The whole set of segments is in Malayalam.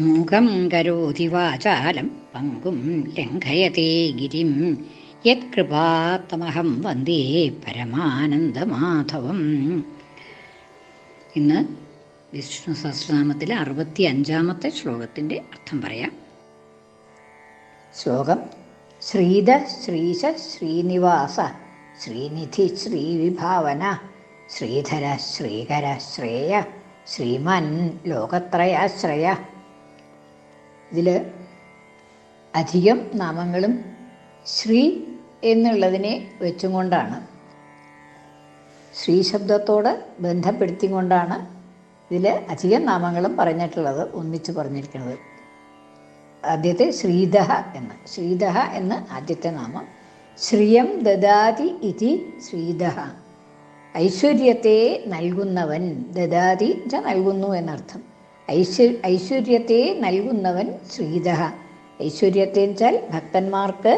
മൂകം കരോതി വാചാലം പങ്കും ലംഘയത്തെ ഗിരിം. യത്കൃപാത്തമഹം വന്ദേ പരമാനന്ദമാധവം. ഇന്ന് വിഷ്ണു സഹസ്രനാമത്തിലെ അറുപത്തി അഞ്ചാമത്തെ ശ്ലോകത്തിന്റെ അർത്ഥം പറയാം. ശ്ലോകം ശ്രീധ ശ്രീശ ശ്രീനിവാസ ശ്രീനിധി ശ്രീവിഭാവന ശ്രീധര ശ്രീകര ശ്രേയ ശ്രീമൻ ലോകത്രയാശ്രയ. ഇതിൽ അധികം നാമങ്ങളും ശ്രീ എന്നുള്ളതിനെ വെച്ചും കൊണ്ടാണ് ശ്രീ ബന്ധപ്പെടുത്തി കൊണ്ടാണ് ഇതിൽ അധികം നാമങ്ങളും പറഞ്ഞിട്ടുള്ളത് ഒന്നിച്ച് പറഞ്ഞിരിക്കുന്നത്. ആദ്യത്തെ ശ്രീധഹ എന്ന്. ശ്രീധഹ എന്ന് ആദ്യത്തെ നാമം. ശ്രീയം ദദാതി ഇതി ശ്രീധഹ. ഐശ്വര്യത്തെ നൽകുന്നവൻ ദദാതി നൽകുന്നു എന്നർത്ഥം. ഐശ്വ ഐശ്വര്യത്തെ നൽകുന്നവൻ ശ്രീധ ഐശ്വര്യത്തെ വെച്ചാൽ ഭക്തന്മാർക്ക്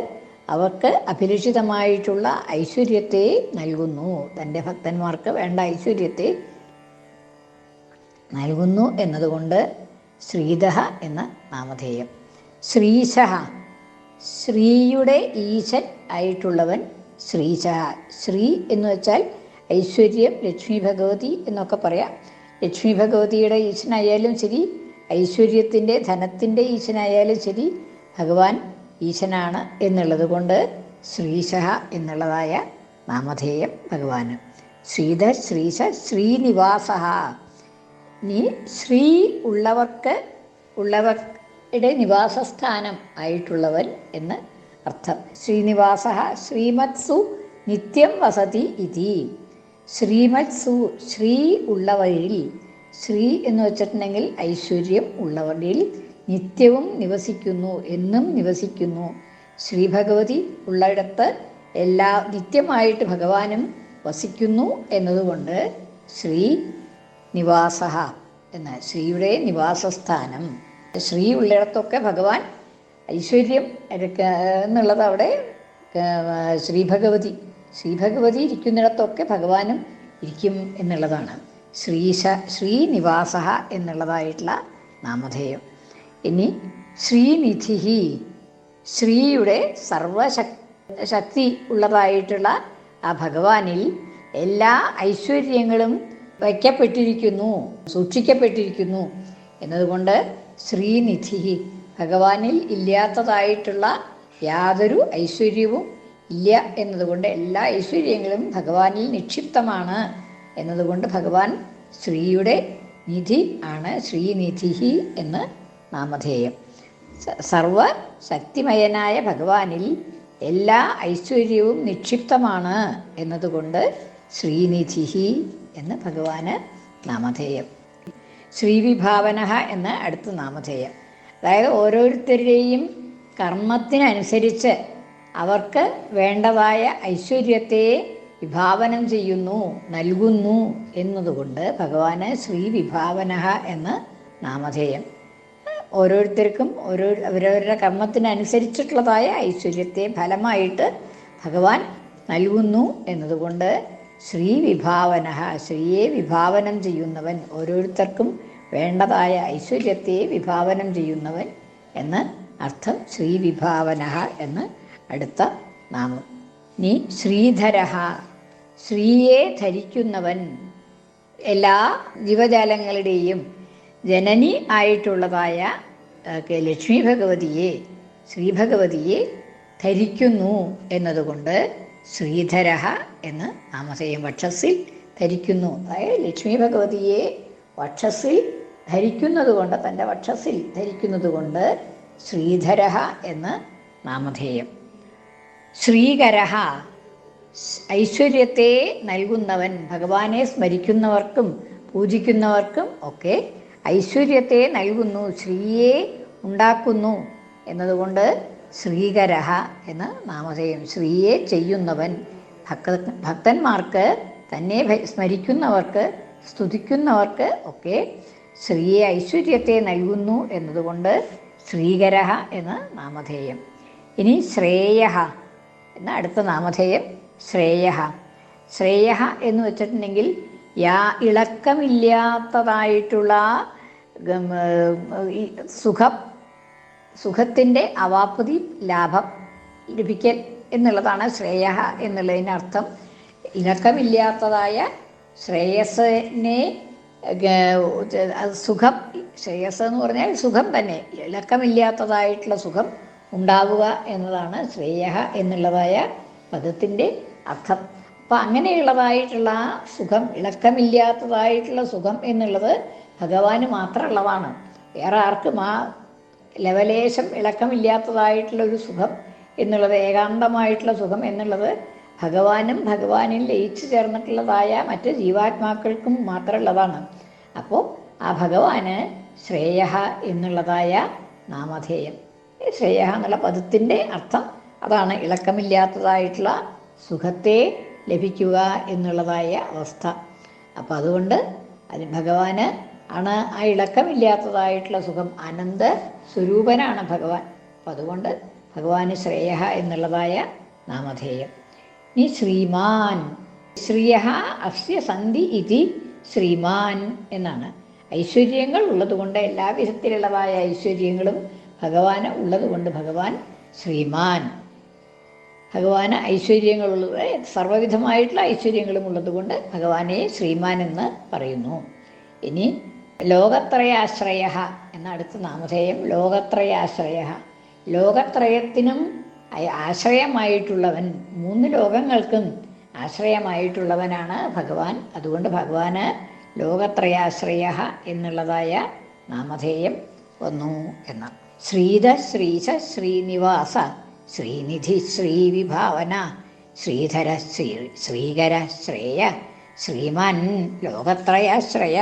അവർക്ക് അഭിലഷിതമായിട്ടുള്ള ഐശ്വര്യത്തെ നൽകുന്നു. തന്റെ ഭക്തന്മാർക്ക് വേണ്ട ഐശ്വര്യത്തെ നൽകുന്നു എന്നതുകൊണ്ട് ശ്രീധ എന്ന നാമധേയം. ശ്രീശ ശ്രീയുടെ ഈശൻ ആയിട്ടുള്ളവൻ ശ്രീശ ശ്രീ എന്ന് വെച്ചാൽ ഐശ്വര്യം ലക്ഷ്മി ഭഗവതി എന്നൊക്കെ പറയാം. ലക്ഷ്മി ഭഗവതിയുടെ ഈശനായാലും ശരി ഐശ്വര്യത്തിന്റെ ധനത്തിന്റെ ഈശനായാലും ശരി ഭഗവാൻ ഈശനാണ് എന്നുള്ളത് കൊണ്ട് ശ്രീശഹ എന്നുള്ളതായ നാമധേയം ഭഗവാന്. ശ്രീധ ശ്രീശ ശ്രീനിവാസ നീ ശ്രീ ഉള്ളവർക്ക് ഉള്ളവരുടെ നിവാസസ്ഥാനം ആയിട്ടുള്ളവൻ എന്ന് അർത്ഥം. ശ്രീനിവാസ ശ്രീമത്സു നിത്യം വസതി ഇതി. ശ്രീമത്സു ശ്രീ ഉള്ളവരിൽ ശ്രീ എന്ന് വെച്ചിട്ടുണ്ടെങ്കിൽ ഐശ്വര്യം ഉള്ളവരിൽ നിത്യവും നിവസിക്കുന്നു എന്നും നിവസിക്കുന്നു. ശ്രീ ഭഗവതി ഉള്ളിടത്ത് എല്ലാ നിത്യമായിട്ട് ഭഗവാനും വസിക്കുന്നു എന്നതുകൊണ്ട് ശ്രീ നിവാസ എന്ന് ശ്രീയുടെ നിവാസസ്ഥാനം. ശ്രീ ഉള്ളിടത്തൊക്കെ ഭഗവാൻ ഐശ്വര്യം എന്നുള്ളത് അവിടെ ശ്രീ ഭഗവതി ശ്രീ ഭഗവതി ഇരിക്കുന്നിടത്തൊക്കെ ഭഗവാനും ഇരിക്കും എന്നുള്ളതാണ്. ശ്രീശ ശ്രീനിവാസ എന്നുള്ളതായിട്ടുള്ള നാമധേയം. ഇനി ശ്രീനിധി ശ്രീയുടെ സർവശക് ശക്തി ഉള്ളതായിട്ടുള്ള ആ ഭഗവാനിൽ എല്ലാ ഐശ്വര്യങ്ങളും വയ്ക്കപ്പെട്ടിരിക്കുന്നു സൂക്ഷിക്കപ്പെട്ടിരിക്കുന്നു. എന്നതുകൊണ്ട് ശ്രീനിധി ഭഗവാനിൽ ഇല്ലാത്തതായിട്ടുള്ള യാതൊരു ഐശ്വര്യവും ഇല്ല എന്നതുകൊണ്ട് എല്ലാ ഐശ്വര്യങ്ങളും ഭഗവാനിൽ നിക്ഷിപ്തമാണ് എന്നതുകൊണ്ട് ഭഗവാൻ ശ്രീയുടെ നിധി ആണ് ശ്രീനിധി എന്ന് നാമധേയം. സർവ ശക്തിമയനായ ഭഗവാനിൽ എല്ലാ ഐശ്വര്യവും നിക്ഷിപ്തമാണ് എന്നതുകൊണ്ട് ശ്രീനിധി എന്ന് ഭഗവാന് നാമധേയം. ശ്രീവിഭാവന എന്ന് അടുത്ത നാമധേയം. അതായത് ഓരോരുത്തരുടെയും കർമ്മത്തിനനുസരിച്ച് അവർക്ക് വേണ്ടതായ ഐശ്വര്യത്തെ വിഭാവനം ചെയ്യുന്നു നൽകുന്നു എന്നതുകൊണ്ട് ഭഗവാന് ശ്രീ വിഭാവന എന്ന് നാമധേയം. ഓരോരുത്തർക്കും ഓരോ അവരവരുടെ കർമ്മത്തിനനുസരിച്ചിട്ടുള്ളതായ ഐശ്വര്യത്തെ ഫലമായിട്ട് ഭഗവാൻ നൽകുന്നു എന്നതുകൊണ്ട് ശ്രീ വിഭാവന ശ്രീയെ വിഭാവനം ചെയ്യുന്നവൻ ഓരോരുത്തർക്കും വേണ്ടതായ ഐശ്വര്യത്തെ വിഭാവനം ചെയ്യുന്നവൻ എന്ന് അർത്ഥം ശ്രീ വിഭാവന എന്ന് അടുത്ത നാമം. നീ ശ്രീധര ശ്രീയെ ധരിക്കുന്നവൻ. എല്ലാ ജീവജാലങ്ങളുടെയും ജനനി ആയിട്ടുള്ളതായ ലക്ഷ്മി ഭഗവതിയെ ശ്രീഭഗവതിയെ ധരിക്കുന്നു എന്നതുകൊണ്ട് ശ്രീധര എന്ന് നാമധേയം വക്ഷസിൽ ധരിക്കുന്നു. അതായത് ലക്ഷ്മി ഭഗവതിയെ വക്ഷസിൽ ധരിക്കുന്നത് കൊണ്ട് തന്റെ വക്ഷസിൽ ധരിക്കുന്നത് കൊണ്ട് ശ്രീധര എന്ന് നാമധേയം. ശ്രീകര ഐശ്വര്യത്തെ നൽകുന്നവൻ ഭഗവാനെ സ്മരിക്കുന്നവർക്കും പൂജിക്കുന്നവർക്കും ഒക്കെ ഐശ്വര്യത്തെ നൽകുന്നു ശ്രീയെ ഉണ്ടാക്കുന്നു എന്നതുകൊണ്ട് ശ്രീകര എന്ന് നാമധേയം. ശ്രീയെ ചെയ്യുന്നവൻ ഭക്ത ഭക്തന്മാർക്ക് തന്നെ സ്മരിക്കുന്നവർക്ക് സ്തുതിക്കുന്നവർക്ക് ഒക്കെ ശ്രീയെ ഐശ്വര്യത്തെ നൽകുന്നു എന്നതുകൊണ്ട് ശ്രീകര എന്ന് നാമധേയം. ഇനി ശ്രേയ എന്ന അടുത്ത നാമധേയം ശ്രേയ ശ്രേയ എന്ന് വെച്ചിട്ടുണ്ടെങ്കിൽ യാ ഇളക്കമില്ലാത്തതായിട്ടുള്ള സുഖം സുഖത്തിന്റെ അവാപ്തി ലാഭം ലഭിക്കൽ എന്നുള്ളതാണ് ശ്രേയ എന്നുള്ളതിനർത്ഥം ഇളക്കമില്ലാത്തതായ ശ്രേയസിനെ സുഖം ശ്രേയസ് എന്ന് പറഞ്ഞാൽ സുഖം തന്നെ. ഇളക്കമില്ലാത്തതായിട്ടുള്ള സുഖം ഉണ്ടാവുക എന്നതാണ് ശ്രേയ എന്നുള്ളതായ പദത്തിന്റെ അർത്ഥം. അപ്പം അങ്ങനെയുള്ളതായിട്ടുള്ള സുഖം ഇളക്കമില്ലാത്തതായിട്ടുള്ള സുഖം എന്നുള്ളത് ഭഗവാന് മാത്രമുള്ളതാണ്. വേറെ ആർക്കും ആ ലവലേശം ഇളക്കമില്ലാത്തതായിട്ടുള്ള ഒരു സുഖം എന്നുള്ളത് ഏകാന്തമായിട്ടുള്ള സുഖം എന്നുള്ളത് ഭഗവാനും ഭഗവാനിൽ ലയിച്ചു ചേർന്നിട്ടുള്ളതായ മറ്റ് ജീവാത്മാക്കൾക്കും മാത്രമുള്ളതാണ്. അപ്പോൾ ആ ഭഗവാന് ശ്രേയ എന്നുള്ളതായ നാമധേയം. ശ്രേയ എന്നുള്ള പദത്തിന്റെ അർത്ഥം അതാണ് ഇളക്കമില്ലാത്തതായിട്ടുള്ള സുഖത്തെ ലഭിക്കുക എന്നുള്ളതായ അവസ്ഥ. അപ്പം അതുകൊണ്ട് അതിന് ഭഗവാന് ആണ് ആ ഇളക്കമില്ലാത്തതായിട്ടുള്ള സുഖം അനന്ത സ്വരൂപനാണ് ഭഗവാൻ. അപ്പം അതുകൊണ്ട് ഭഗവാന് ശ്രേയ എന്നുള്ളതായ നാമധേയം. ഇനി ശ്രീമാൻ. ശ്രീയ അസ്യ സന്ധി ഇതി ശ്രീമാൻ എന്നാണ്. ഐശ്വര്യങ്ങൾ ഉള്ളതുകൊണ്ട് എല്ലാ വിധത്തിലുള്ളതായ ഐശ്വര്യങ്ങളും ഭഗവാന് ഉള്ളതുകൊണ്ട് ഭഗവാൻ ശ്രീമാൻ. ഭഗവാന് ഐശ്വര്യങ്ങളുള്ളത് സർവവിധമായിട്ടുള്ള ഐശ്വര്യങ്ങളും ഉള്ളതുകൊണ്ട് ഭഗവാനെ ശ്രീമാൻ എന്ന് പറയുന്നു. ഇനി ലോകത്രയാശ്രയ എന്ന അടുത്ത നാമധേയം ലോകത്രയാശ്രയ. ലോകത്രയത്തിനും ആശ്രയമായിട്ടുള്ളവൻ മൂന്ന് ലോകങ്ങൾക്കും ആശ്രയമായിട്ടുള്ളവനാണ് ഭഗവാൻ. അതുകൊണ്ട് ഭഗവാന് ലോകത്രയാശ്രയ എന്നുള്ളതായ നാമധേയം വന്നു എന്ന. ശ്രീധ ശ്രീശ ശ്രീനിവാസ ശ്രീനിധി ശ്രീവിഭാവന ശ്രീധര ശ്രീ ശ്രീകര ശ്രേയ ശ്രീമാൻ ലോകത്രയാശ്രയ.